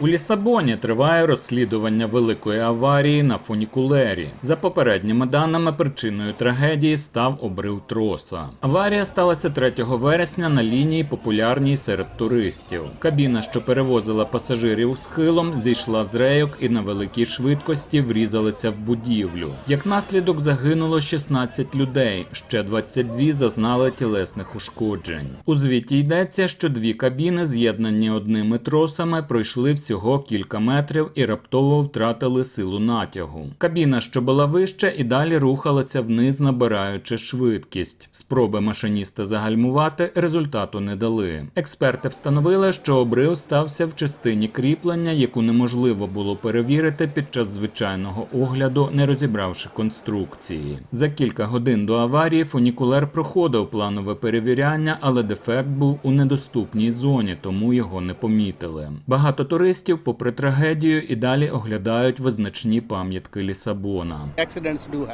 У Лісабоні триває розслідування великої аварії на фунікулері. За попередніми даними, причиною трагедії став обрив троса. Аварія сталася 3 вересня на лінії популярній серед туристів. Кабіна, що перевозила пасажирів схилом, зійшла з рейок і на великій швидкості врізалася в будівлю. Як наслідок загинуло 16 людей, ще 22 зазнали тілесних ушкоджень. У звіті йдеться, що дві кабіни, з'єднані одними тросами, пройшли всього кілька метрів і раптово втратили силу натягу. Кабіна, що була вища, і далі рухалася вниз, набираючи швидкість. Спроби машиніста загальмувати результату не дали. Експерти встановили, що обрив стався в частині кріплення, яку неможливо було перевірити під час звичайного огляду, не розібравши конструкції. За кілька годин до аварії фунікулер проходив планове перевіряння, але дефект був у недоступній зоні, тому його не помітили. Багато туристів, попри трагедію, і далі оглядають визначні пам'ятки Лісабона.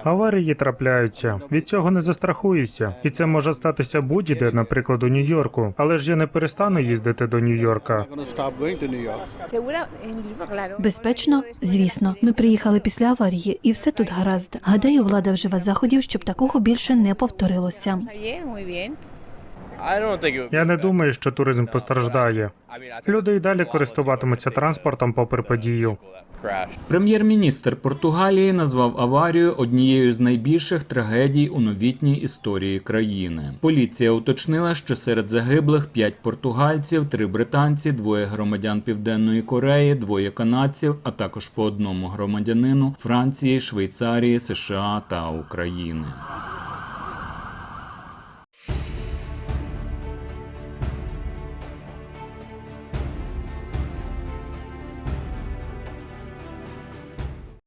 Аварії трапляються. Від цього не застрахуєшся. І це може статися будь-де, наприклад, у Нью-Йорку. Але ж я не перестану їздити до Нью-Йорка. Безпечно, звісно. Ми приїхали після аварії, і все тут гаразд. Гадаю, влада вживе заходів, щоб такого більше не повторилося. Я не думаю, що туризм постраждає. Люди і далі користуватимуться транспортом попри подію. Прем'єр-міністр Португалії назвав аварію однією з найбільших трагедій у новітній історії країни. Поліція уточнила, що серед загиблих п'ять португальців, три британці, двоє громадян Південної Кореї, двоє канадців, а також по одному громадянину Франції, Швейцарії, США та України.